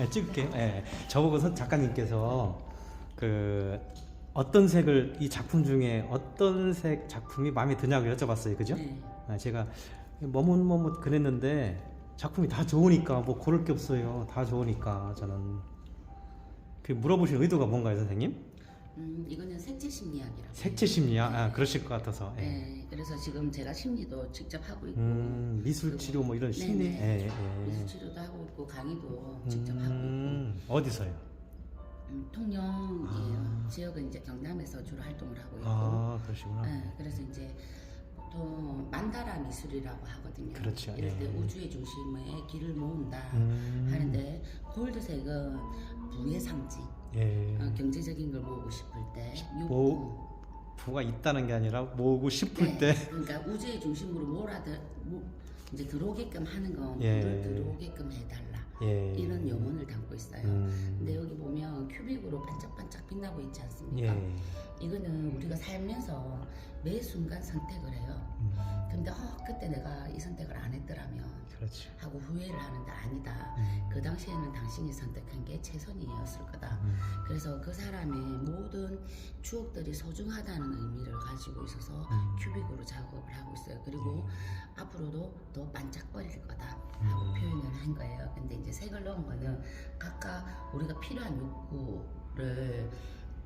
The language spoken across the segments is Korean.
예, 찍을게요. 예. 저보고 선 작가님께서 그 어떤 색을 이 작품 중에 어떤 색 작품이 마음에 드냐고 여쭤봤어요. 그죠? 네. 아, 제가 머뭇머뭇 그랬는데 작품이 다 좋으니까 뭐 고를 게 없어요. 다 좋으니까 저는 그 물어보신 의도가 뭔가요, 선생님? 음, 이거는 색채 심리학이라고. 색채 심리야? 아, 그러실 것 같아서. 예. 네. 그래서 지금 제가 심리도 직접 하고 있고 음, 미술 치료 뭐 이런 심리. 네네. 예, 예. 미술 치료도 하고 있고 강의도 직접 하고 있고 음, 어디서요? 음, 통영이에요. 아. 지역은 이제 경남에서 주로 활동을 하고 있고. 아, 그러시구나. 네, 그래서 이제 보통 만다라 미술이라고 하거든요. 그렇죠. 이럴 때 예. 우주의 중심에 길을 모은다 음. 하는데 골드색은 부의 상징, 예. 어, 경제적인 걸 모으고 싶을 때. 모- 부가 있다는 게 아니라 모으고 싶을 네, 때. 그러니까 우주의 중심으로 몰아들 모, 이제 들어오게끔 하는 건 예. 들어오게끔 해달라 예. 이런 영혼을 담고 있어요. 음. 근데 여기 보면 큐빅으로 반짝반짝 빛나고 있지 않습니까? 예. 이거는 우리가 살면서 매 순간 선택을 해요. 음, 근데 어, 그때 내가 이 선택을 안 했더라면 그렇죠. 하고 후회를 하는데 아니다. 음. 그 당시에는 당신이 선택한 게 최선이었을 거다. 음. 그래서 그 사람의 모든 추억들이 소중하다는 의미를 가지고 있어서 음. 큐빅으로 작업을 하고 있어요. 그리고 앞으로도 더 반짝거릴 거다 하고 음. 표현을 한 거예요. 근데 이제 색을 넣은 거는 각각 우리가 필요한 욕구를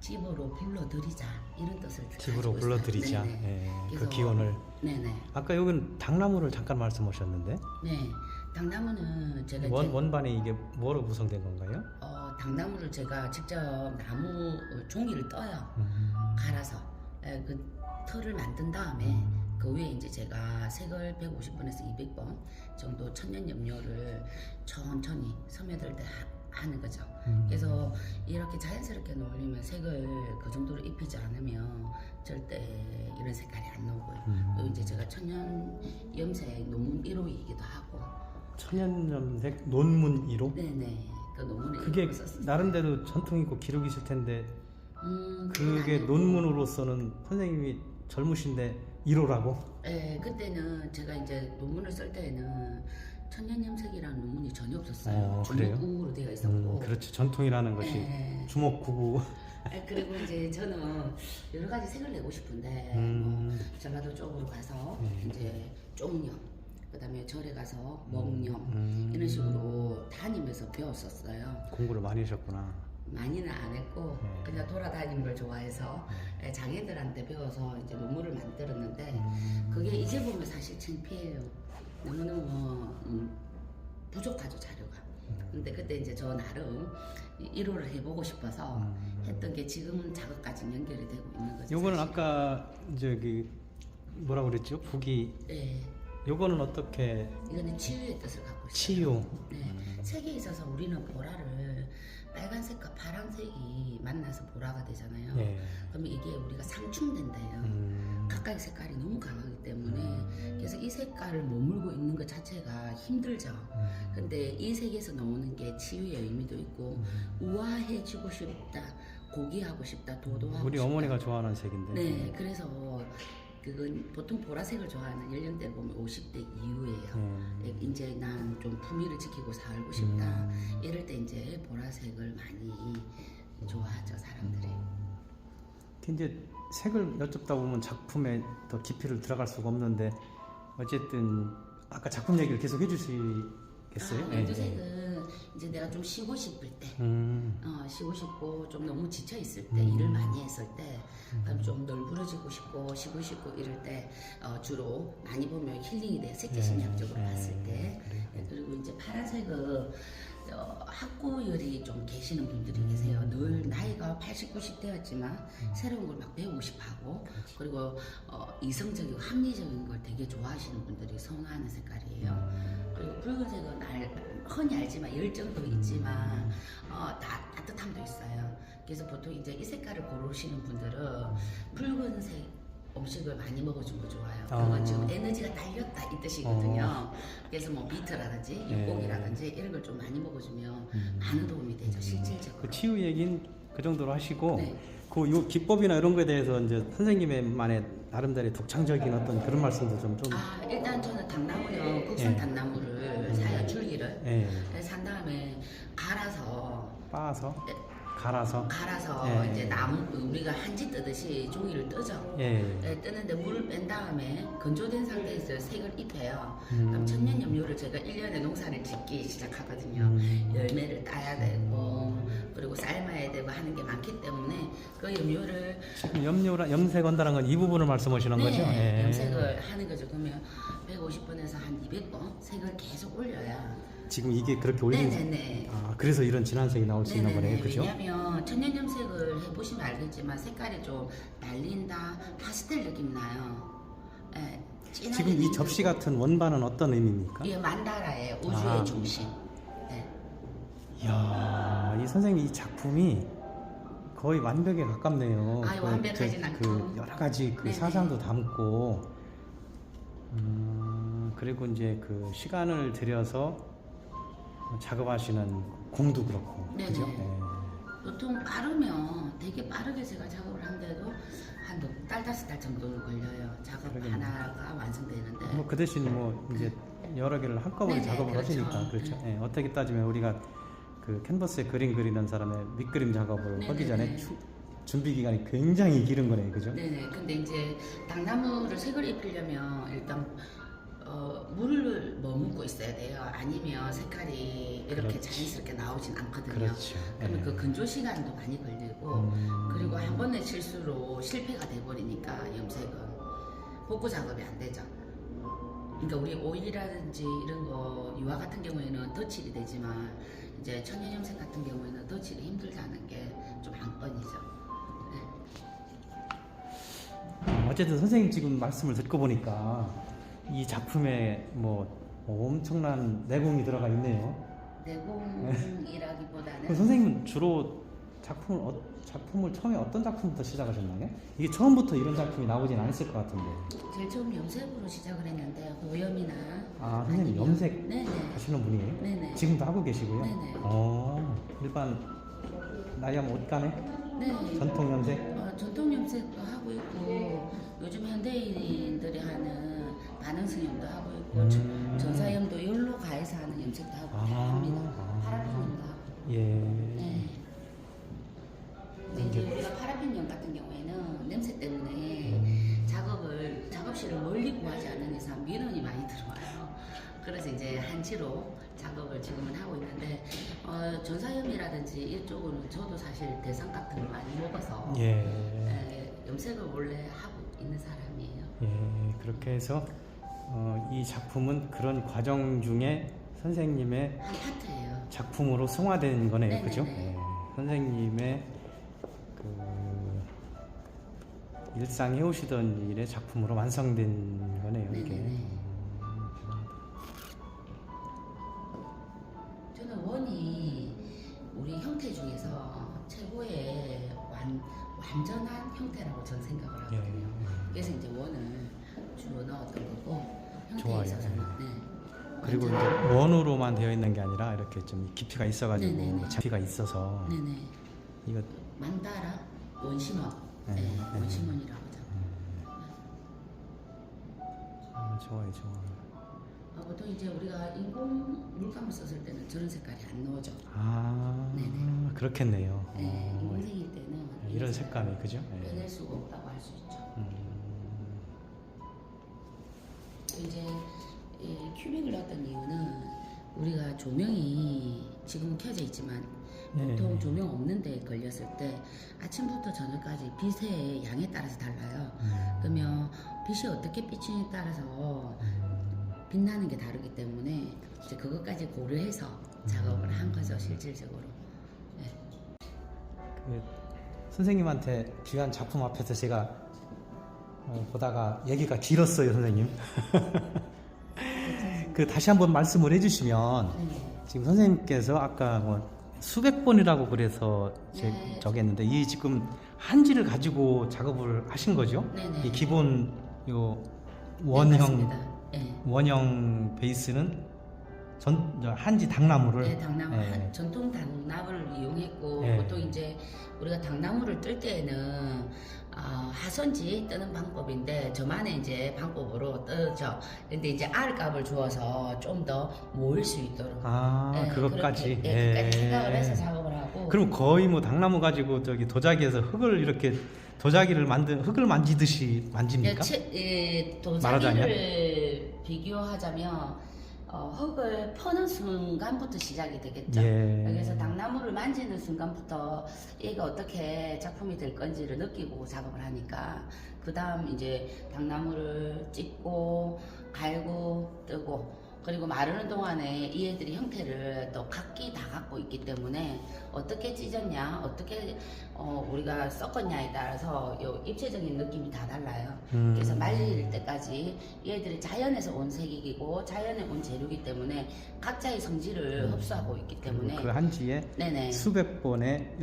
집으로 불러들이자 이런 뜻을 집으로. 불러들이자. 네네. 예. 그 기원을. 네네. 아까 여기는 당나무를 잠깐 말씀하셨는데 네. 당나무는 제가 원 이제 원반이 이게 뭐로 구성된 건가요? 어, 당나무를 제가 직접 나무 어, 종이를 떠요. 음. 갈아서 에, 그 틀을 만든 다음에 음. 그 위에 이제 제가 색을 150번에서 200번 정도 천년 염료를 천천히 스며들 때 하- 하는 거죠. 음. 그래서 이렇게 자연스럽게 놓으려면 색을 그 정도로 입히지 않으면 절대 이런 색깔이 안 나오고요. 음. 그리고 이제 제가 천년 염색 논문 1호이기도 하고 천연 염색 논문 1호? 네네 그 논문에 그게. 나름대로 전통 있고 기록이 있을 텐데 음, 그게 아니고. 논문으로서는 선생님이 젊으신데 1호라고? 네, 그때는 제가 이제 논문을 쓸 때에는 천년염색이라는 논문이 전혀 없었어요. 어, 그래요? 주목국으로 되어 있었고. 음, 그렇죠. 전통이라는 것이 네. 주목구구. 아, 그리고 이제 저는 여러 가지 색을 내고 싶은데 음. 뭐 전라도 쪽으로 가서 네. 이제 쪽염, 그다음에 절에 가서 먹염 음. 이런 식으로 다니면서 배웠었어요. 공부를 많이 하셨구나. 많이는 안 했고 네. 그냥 돌아다니는 걸 좋아해서 예, 장애들한테 배워서 이제 논문을 만들었는데 음. 그게 이제 보면 사실 창피해요. 너무너무 음, 부족하죠 자료가. 근데 그때 이제 저 나름 1호를 해보고 싶어서 음. 했던 게 지금은 작업까지 연결이 되고 있는 거죠. 요거는 사실. 아까 저기 뭐라 그랬죠? 북이 네, 요거는 어떻게 이거는 치유의 뜻을 갖고 있어요. 치유. 네, 색에 있어서 우리는 보라를 빨간색과 파란색이 만나서 보라가 되잖아요. 예. 그러면 이게 우리가 상충된다요. 음. 각각의 색깔이 너무 강하기 때문에 음. 그래서 이 색깔을 머물고 있는 것 자체가 힘들죠. 음. 근데 이 색에서 나오는 게 치유의 의미도 있고 우아해지고 싶다, 고귀하고 싶다, 도도하고 우리 싶다. 어머니가 좋아하는 색인데. 네, 그래서 그건 보통 보라색을 좋아하는 연령대를 보면 50대 이후예요. 예. 이제 난 좀 품위를 지키고 살고 싶다. 음. 이럴 때 이제 보라색을 많이 좋아하죠 사람들이. 근데 이제 색을 여쭙다 보면 작품에 더 깊이를 들어갈 수가 없는데 어쨌든 아까 작품 얘기를 계속 해주시겠어요? 아, 예, 연두색은 이제 내가 좀 쉬고 싶을 때, 음. 어, 쉬고 싶고 좀 너무 지쳐 있을 때, 음. 일을 많이 했을 때, 그다음 좀 널브러지고 싶고 쉬고 싶고 이럴 때 어, 주로 많이 보면 힐링이 돼요. 색채 예, 심리학적으로 예, 봤을 때. 네, 그리고 이제 파란색은 어, 학구열이 좀 계시는 분들이 음. 계세요. 늘 나이가 80, 90 되었지만 새로운 걸 막 배우고 싶어하고 그리고 어, 이성적이고 합리적인 걸 되게 좋아하시는 분들이 선호하는 색깔이에요. 음. 그리고 붉은색은 알, 흔히 알지만 열정도 있지만 어, 다, 따뜻함도 있어요. 그래서 보통 이제 이 색깔을 고르시는 분들은 붉은색 음식을 많이 먹어준 거 좋아요. 그건 아. 지금 에너지가 달렸다 이 뜻이거든요. 그래서 뭐 비트라든지 네. 육고기라든지 이런 걸 좀 많이 먹어주면 음. 많은 도움이 되죠 그 실질적으로. 치유 얘기는 그 정도로 하시고 네. 그 요 기법이나 이런 거에 대해서 이제 선생님의만의 나름대로 독창적인 어떤 그런 말씀도 좀 좀. 아 일단 저는 당나무요 국산 예. 당나무를 사요 줄기를 예. 산 다음에 갈아서 빻아서 네. 갈아서. 갈아서 예. 이제 나무 우리가 한지 뜨듯이 종이를 뜨죠. 예. 예, 뜨는데 물을 뺀 다음에 건조된 상태에서 색을 입혀요. 음. 그럼 천년 염료를 제가 1년에 농사를 짓기 시작하거든요. 음. 열매를 따야 되고 그리고 삶아야 되고 하는 게 많기 때문에 그 염료를 지금 염료라 염색 한다는 건 이 부분을 말씀하시는 거죠? 네, 예. 염색을 하는 거죠. 그러면 150번에서 한 200번 색을 계속 올려야 지금 이게 그렇게 올린. 네네네. 아 그래서 이런 진한색이 나올 수 있는. 거네요, 그죠? 왜냐하면 천년 염색을 해보시면 알겠지만 색깔이 좀 날린다, 파스텔 느낌 나요. 예, 진하게 지금 이된 접시 거고. 같은 원반은 어떤 의미입니까? 이게 만다라의 우주의 아. 중심. 네. 이야, 이 선생님 이 작품이 거의 완벽에 가깝네요. 아유, 그, 완벽하진 그, 않고. 그 여러 가지 그 네네. 사상도 담고, 음, 그리고 이제 그 시간을 들여서 작업하시는 공도 그렇고, 네네. 그죠? 예. 보통 빠르면 되게 빠르게 제가 작업을 한데도 한넉 달, 다섯 달 정도 걸려요. 작업 그러겠네요. 하나가 완성되는데. 뭐 그 대신 뭐 이제 여러 개를 한꺼번에 네네, 작업을 그렇죠. 하시니까 그렇죠. 예, 어떻게 따지면 우리가 그 캔버스에 그림 그리는 사람의 밑그림 작업을 하기 네네네. 전에 추- 준비 기간이 굉장히 길은 거네요, 그죠? 네네. 근데 이제 당나무를 색을 입히려면 일단 어, 물을 머금고 있어야 돼요. 아니면 색깔이 이렇게 그렇지. 자연스럽게 나오진 않거든요. 그렇죠. 그러면 예. 그 건조 시간도 많이 걸리고 음. 그리고 한 번의 실수로 실패가 돼버리니까 염색은 복구 작업이 안 되죠. 그러니까 우리 오일이라든지 이런 거 유화 같은 경우에는 덧칠이 되지만 이제 천연 염색 같은 경우에는 덧칠이 힘들다는 게 좀 안건이죠. 어, 어쨌든 선생님 지금 말씀을 듣고 보니까 이 작품에 뭐 엄청난 내공이 들어가 있네요. 내공이라기보다는 그럼 선생님은 주로 작품을 어, 작품을 처음에 어떤 작품부터 시작하셨나요? 이게 처음부터 이런 작품이 나오진 않았을 것 같은데. 제일 처음 염색으로 시작을 했는데 오염이나 아 선생님 아니면- 염색 네네 하시는 분이에요? 네네 지금도 하고 계시고요. 네네. 어 일반 나이암 옷간에 네 전통 염색. 어, 전통 염색도 하고 있고 요즘 현대인들이 하는 반응성염도 하고 있고 음. 전사염도 열로 가해서 하는 염색도 하고 아. 다합니다 아. 파라핀염도 하고 예. 네. 근데 이제 우리가 파라핀염 같은 경우에는 냄새 때문에 음. 작업을 작업실을 멀리 구하지 않는 이상 민원이 많이 들어와요. 그래서 이제 한치로 작업을 지금은 하고 있는데 어, 전사염이라든지 이쪽은 저도 사실 대상 같은 걸 많이 먹어서 예. 에, 염색을 원래 하고 있는 사람이에요. 예. 그렇게 해서 어, 이 작품은 그런 과정 중에 선생님의 한 파트예요. 작품으로 승화된 거네요, 네네네. 그죠? 예. 선생님의 그 일상 해오시던 일의 작품으로 완성된 거네요, 이게. 네네네. 음, 저는 원이 우리 형태 중에서 최고의 완, 완전한 형태라고 저는 생각을 예. 하거든요. 그래서 이제 원을 주로 넣었던 거고 좋아요. 있어서는 네. 그리고 이제 원으로만 되어 있는 게 아니라 이렇게 좀 깊이가 있어가지고 네네네. 잡기가 있어서 네네 이거 만다라 원심원 네, 네, 네. 원심원이라고 하죠. 아, 좋아요, 좋아요. 어, 보통 이제 우리가 인공 물감을 썼을 때는 저런 색깔이 안 나오죠. 아, 네네. 그렇겠네요. 네, 어, 인공색일 때는 이런 색감이 그죠? 예. 빼낼 수가 없다고 할 수 있죠. 음, 이제 이 큐빅을 넣었던 이유는 우리가 조명이 지금은 켜져 있지만 보통 네. 조명 없는 데 걸렸을 때 아침부터 저녁까지 빛의 양에 따라서 달라요. 음, 그러면 빛이 어떻게 비치냐에 따라서 음, 빛나는 게 다르기 때문에 이제 그것까지 고려해서 작업을 한 거죠 실질적으로. 네. 그 선생님한테 귀한 작품 앞에서 제가 어, 보다가 얘기가 길었어요, 선생님. 그 다시 한번 말씀을 해주시면 네. 지금 선생님께서 아까 뭐 수백 번이라고 그래서 제 네. 저기 했는데 이 지금 한지를 가지고 작업을 하신 거죠? 네네. 이 기본 요 네, 원형 맞습니다. 네. 원형 베이스는 전저 한지 당나무를 네, 당나무 예. 한- 전통 당나무를 이용했고 예. 보통 이제 우리가 당나무를 뜰 때는 어, 하선지 뜨는 방법인데 저만의 이제 방법으로 뜨죠. 근데 이제 알값을 주어서 좀 더 모일 수 있도록 아 예, 그것까지 그렇게, 예, 그까지 예. 생각을 해서 작업을 하고 그럼 거의 뭐 당나무 가지고 저기 도자기에서 흙을 이렇게 도자기를 만든 흙을 만지듯이 예, 만집니까? 채- 예, 말하자면? 도자기를 비교하자면 어, 흙을 퍼는 순간부터 시작이 되겠죠. 예. 그래서 당나무를 만지는 순간부터 얘가 어떻게 작품이 될 건지를 느끼고 작업을 하니까 그 다음 이제 당나무를 찍고 갈고 뜨고 그리고 마르는 동안에 이 애들이 형태를 또 각기 다 갖고 있기 때문에 어떻게 찢었냐 어떻게 어, 우리가 섞었냐에 따라서 요 입체적인 느낌이 다 달라요 음. 그래서 말릴 때까지 얘들이 자연에서 온 색이고 자연에 온 재료이기 때문에 각자의 성질을 흡수하고 있기 때문에 그 한지에 네네 수백 번의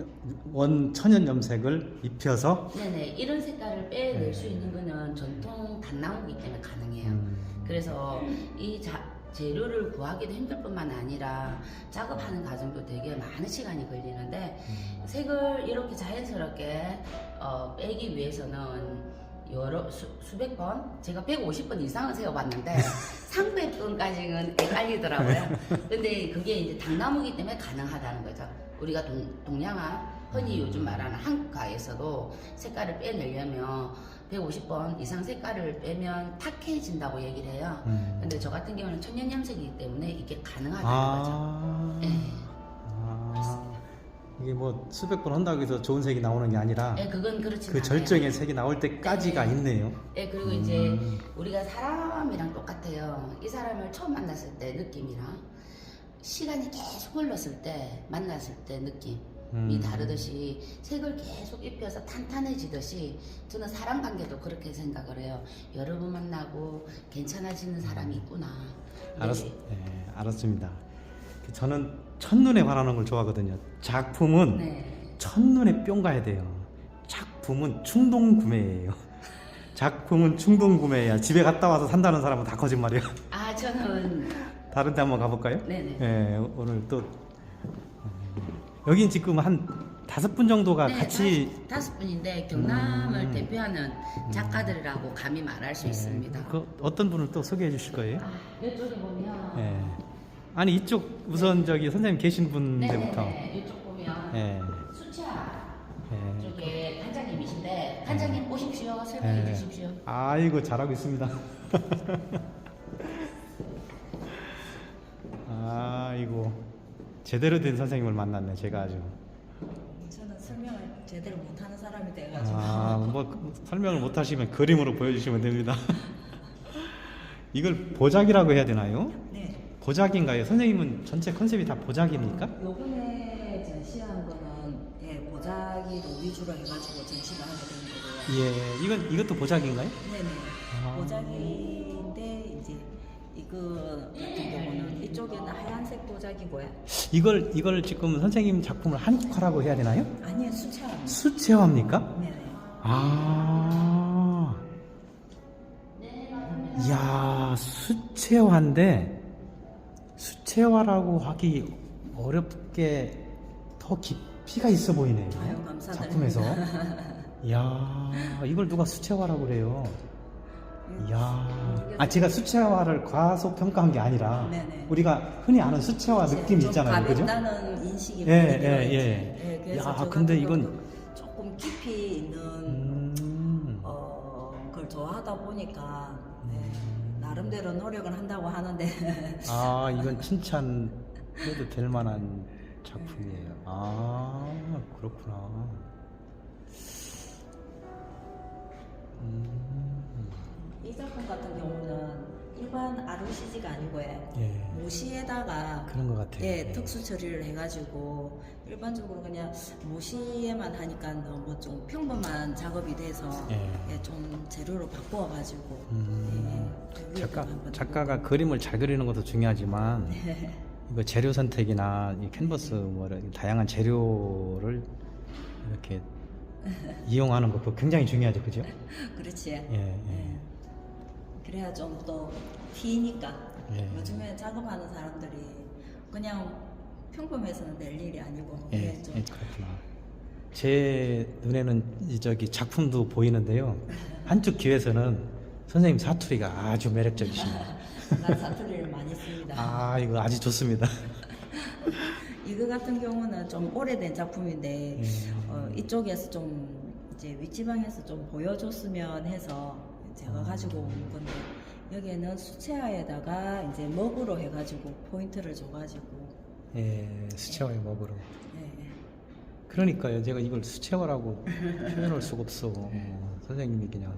원 천연 염색을 입혀서 네네 이런 색깔을 빼낼 네. 수 있는 거는 전통 단나무이기 때문에 가능해요. 음. 그래서 이 자, 재료를 구하기도 힘들 뿐만 아니라 작업하는 과정도 되게 많은 시간이 걸리는데 음. 색을 이렇게 자연스럽게 어, 빼기 위해서는 여러 수, 수백 번 제가 150번 이상은 세워봤는데 300번까지는 헷갈리더라고요. 근데 그게 이제 당나무기 때문에 가능하다는 거죠. 우리가 동, 동양화 흔히 요즘 말하는 한국화에서도 색깔을 빼내려면 150번 이상 색깔을 빼면 탁해진다고 얘기를 해요. 음. 근데 저 같은 경우는 천연 염색이기 때문에 이게 가능하다는 거죠. 아. 예. 아. 이게 뭐 수백 번 한다고 해서 좋은 색이 나오는 게 아니라 예, 그건 그렇지 그 절정의 색이 나올 때까지가 네. 있네요. 예, 그리고 이제 음. 우리가 사람이랑 똑같아요. 이 사람을 처음 만났을 때 느낌이랑 시간이 계속 흘렀을 때 만났을 때 느낌 이 음. 다르듯이 색을 계속 입혀서 탄탄해지듯이 저는 사람 관계도 그렇게 생각을 해요. 여러 번 만나고 괜찮아지는 사람이 있구나. 알았, 예, 알았습니다. 저는 첫눈에 반하는 걸 좋아하거든요. 작품은 네. 첫눈에 뿅 가야 돼요. 작품은 충동 구매예요. 작품은 충동 구매야. 집에 갔다 와서 산다는 사람은 다 거짓말이에요. 아, 저는 다른 데 한번 가볼까요? 네네. 예, 오늘 또 음, 여긴 지금 한 다섯 분 정도가 네, 같이 다섯, 다섯 분인데 경남을 음. 대표하는 작가들이라고 감히 말할 수 예, 있습니다. 그 어떤 분을 또 소개해 주실 거예요? 아, 이쪽에 보면 예. 아니 이쪽 우선 저기 선생님 계신 분들부터 네네네 이쪽 보면 예. 수채화 예. 쪽에 관장님이신데 관장님 오십시오 설명해 네. 주십시오. 아이고 잘하고 있습니다. 아이고 제대로 된 선생님을 만났네 제가 아주. 저는 설명을 제대로 못하는 사람이 돼가지고 아 뭐 설명을 못 하시면 그림으로 보여주시면 됩니다. 이걸 보작이라고 해야 되나요? 네 보작인가요? 선생님은 전체 컨셉이 다 보작입니까? 요번에 전시한 거는 예, 보자기로 위주로 해가지고 전시를 하게 된 거고요 예, 이건 이것도 보작인가요? 네네 아. 보자기인데 이제 이거 같은 경우는 이쪽 하얀색 보자기고요 이걸 이걸 지금 선생님 작품을 한국화라고 해야 되나요? 아니요 수채화 수채화입니까? 네네 아, 이야, 수채화인데, 수채화라고 하기 어렵게 더 깊이가 있어 보이네요. 아유. 작품에서. 이야, 이걸 누가 수채화라고 그래요. 이야. 아, 제가 수채화를 과소 평가한 게 아니라, 네네. 우리가 흔히 아는 수채화 느낌 좀 있잖아요. 그죠? 가볍다는 인식이 예, 많이 들어있죠. 예, 예. 예, 그래서 야, 저 근데 이건- 조금 깊이 있는 음. 어, 그걸 좋아하다 보니까 네, 나름대로 노력을 한다고 하는데 아 이건 칭찬해도 될 만한 작품이에요. 아 그렇구나. 음, 이 작품 같은 경우는 일반 아루시지가 아니고요 예 모시에다가 그런 것 같아요. 예, 특수 처리를 해가지고 일반적으로 그냥 모시에만 하니까 너무 좀 평범한 작업이 돼서 예. 예, 좀 재료로 바꾸어가지고 음, 예, 작가 한번 작가가 그림을 잘 그리는 것도 중요하지만 네. 이거 재료 선택이나 이 캔버스 뭐 다양한 재료를 이렇게 이용하는 거 그거 굉장히 중요하죠, 그죠? 그렇지 예, 예. 예. 그래야 좀더 튀니까 예. 요즘에 작업하는 사람들이 그냥 평범해서는 낼 일이 아니고 예, 좀 예, 그렇구나. 제 눈에는 이 저기 작품도 보이는데요. 한쪽 귀에서는 선생님 사투리가 아주 매력적이십니다. 난 사투리를 많이 씁니다. 아, 이거 아주 좋습니다. 이거 같은 경우는 좀 오래된 작품인데 예. 어, 이쪽에서 좀 이제 윗지방에서 좀 보여줬으면 해서 제가 가지고 온 건데 여기에는 수채화에다가 이제 먹으로 해가지고 포인트를 줘가지고 예, 수채화의 먹으로. 예, 예. 그러니까요. 제가 이걸 수채화라고 표현할 수가 없어. 어, 선생님이 그냥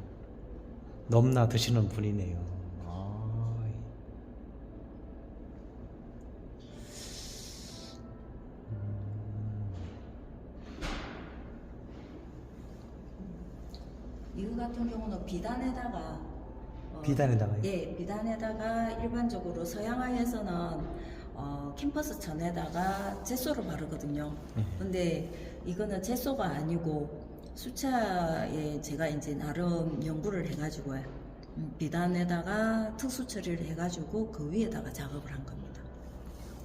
넘나 드시는 분이네요. 같은 경우는 비단에다가 어, 비단에다가요? 예, 비단에다가 일반적으로 서양화에서는 어, 캠퍼스 천에다가 젯소를 바르거든요. 예. 근데 이거는 젯소가 아니고 수차에 제가 이제 나름 연구를 해가지고 음, 비단에다가 특수 처리를 해가지고 그 위에다가 작업을 한 겁니다.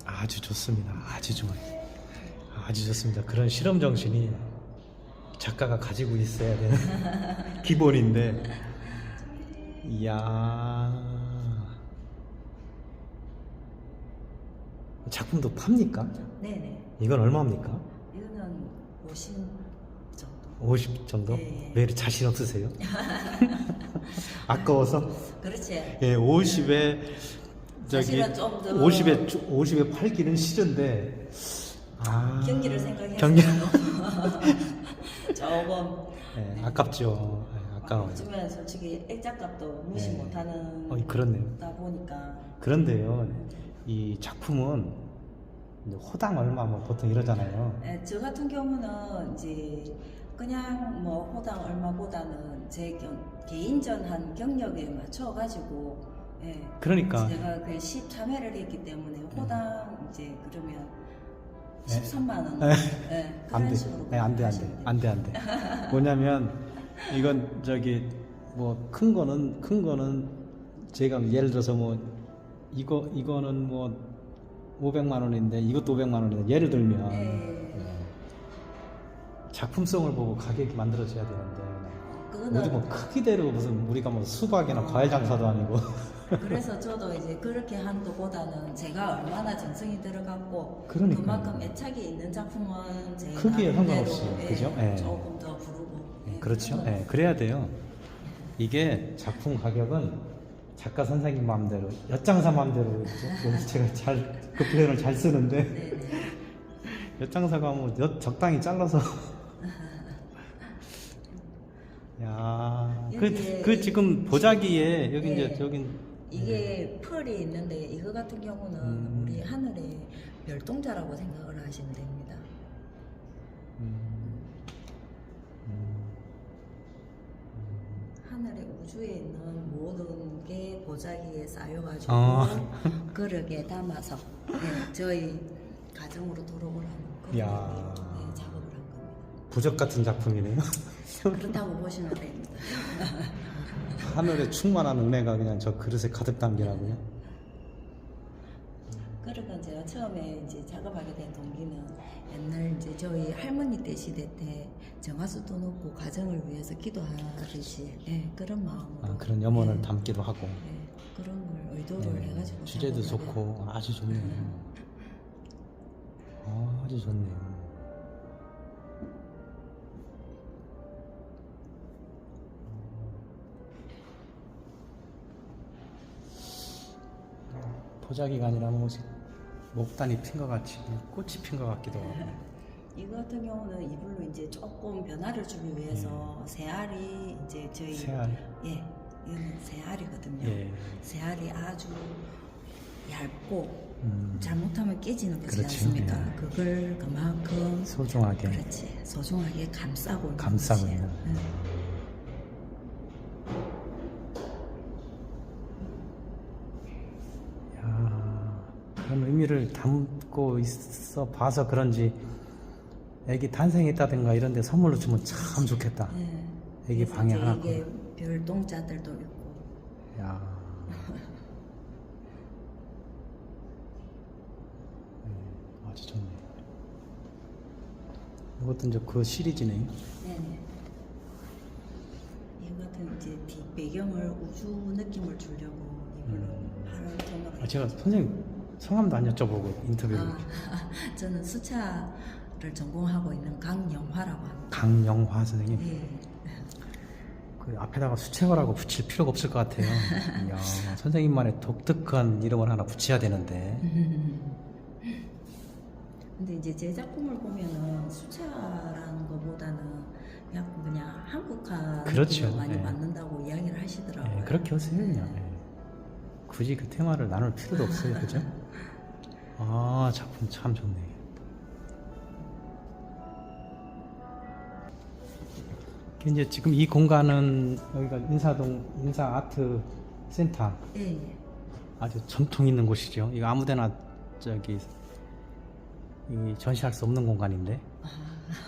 아주 좋습니다. 아주 좋아요. 아주 좋습니다. 그런 실험 정신이 작가가 가지고 있어야 되는 기본인데, 이야. 작품도 팝니까? 네네. 이건 얼마입니까? 이거는 50 정도. 50 정도? 네. 왜 이렇게 자신 없으세요? 아까워서? 그렇지. 예, 50에 저기 사실은 좀 더- 50에 50에 팔기는 싫은데 아 경기를 생각해서 경기 조금 예, 아깝죠. 예, 아까워요. 요즘엔 솔직히 액자값도 무시 네. 못하는 어, 그렇네요. 다 보니까 그런데요, 이 작품은 이제 호당 얼마 뭐 보통 이러잖아요. 예, 저 같은 경우는 이제 그냥 뭐 호당 얼마보다는 제 경, 개인전 한 경력에 맞춰 가지고 예. 그러니까 제가 그 13회를 했기 때문에 호당 이제 그러면 네. 13만 원. 네. 예, 안 돼. 네, 안 돼, 안 돼. 안 돼, 안 돼. 뭐냐면, 이건 저기, 뭐, 큰 거는, 큰 거는, 제가 예를 들어서 뭐, 이거, 이거는 뭐, 500만 원인데, 이것도 500만 원인데, 예를 들면, 예. 예, 작품성을 보고 가격이 만들어져야 되는데, 우리 뭐 크기대로 무슨 우리가 뭐 수박이나 과일 장사도 아니고, 그래서 저도 이제 그렇게 한도보다는 제가 얼마나 정성이 들어갔고 그러니까요. 그만큼 애착이 있는 작품은 제 크기에 상관없이, 예, 그죠? 예. 조금 더 부르고 예, 예, 그렇죠. 예, 그래야 돼요. 이게 작품 가격은 작가 선생님 마음대로, 엿장사 마음대로 좀 제가 잘 그 표현을 잘 쓰는데 네네. 엿장사가 뭐 엿 적당히 잘라서 야, 그, 그 지금 보자기에 여기 네. 이제 여긴 이게 펄이 있는데 이거 같은 경우는 음. 우리 하늘의 별동자라고 생각을 하시면 됩니다. 음, 음, 하늘의 우주에 있는 모든 게 보자기에 쌓여가지고 아. 그릇에 담아서 네, 저희 가정으로 돌아오라는 그런 야. 의미 부적 같은 작품이네요. 그렇다고 보시면 됩니다. 하늘에 충만한 은혜가 그냥 저 그릇에 가득 담기라고요. 그러건 제가 처음에 이제 작업하게 된 동기는 옛날 이제 저희 할머니 때 시대 때 정화수도 놓고 가정을 위해서 기도하듯이 예, 그런 마음으로 아, 그런 염원을 예, 담기도 하고. 예, 그런 걸 의도를 네, 해가지고 주제도 작업을 좋고 아주 좋네요. 아, 아주 좋네요. 도자기가 아니라 뭐지 목단이 핀 것 같이 꽃이 핀 것 같기도 하고. 이거 같은 경우는 이불로 이제 조금 변화를 주기 위해서 새알이 이제 저희 네. 새알. 예 이거는 새알이거든요. 예. 새알이 아주 얇고 음, 잘못하면 깨지는 거지 그렇지. 않습니까? 예. 그걸 그만큼 소중하게 그렇지 소중하게 감싸고 있는 감싸고 거지. 있는. 응. 의미를 담고 있어 봐서 그런지 애기 탄생했다든가 이런 데 선물로 주면 참 좋겠다. 네. 애기 네. 방에 하나. 이게 별똥자들도 있고 야. 네, 아주 좋네. 이것도 이제 그 시리즈네요. 네네. 이것은 이제 뒷 배경을 우주 느낌을 주려고 이걸로 음. 하는 경우가 아, 제가 선생님 성함도 안 여쭤보고 인터뷰 아, 저는 수차를 전공하고 있는 강영화라고 합니다. 강영화 선생님. 예. 그 앞에다가 수채화라고 붙일 필요가 없을 것 같아요. 이야, 선생님만의 독특한 이름을 하나 붙여야 되는데. 근데 이제 제 작품을 보면은 수차라는 것보다는 그냥 한국화 그렇죠. 많이 네. 받는다고 이야기를 하시더라고요. 예, 그렇게 하세요 그냥. 예. 굳이 그 테마를 나눌 필요도 없어요, 그죠? 아 작품 참 좋네. 이제 지금 이 공간은 여기가 인사동 인사 아트 센터 예, 예. 아주 전통 있는 곳이죠. 이거 아무데나 저기 이 전시할 수 없는 공간인데 아,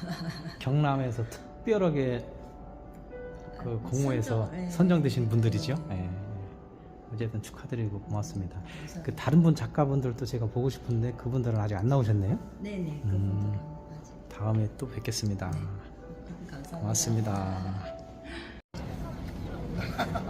경남에서 특별하게 그 공모해서 선정, 예. 선정되신 분들이죠. 네. 예. 어쨌든 축하드리고 고맙습니다. 감사합니다. 그 다른 분 작가분들도 제가 보고 싶은데 그분들은 아직 안 나오셨네요. 네네. 음. 그분들은 아직. 다음에 또 뵙겠습니다. 네. 감사합니다. 고맙습니다.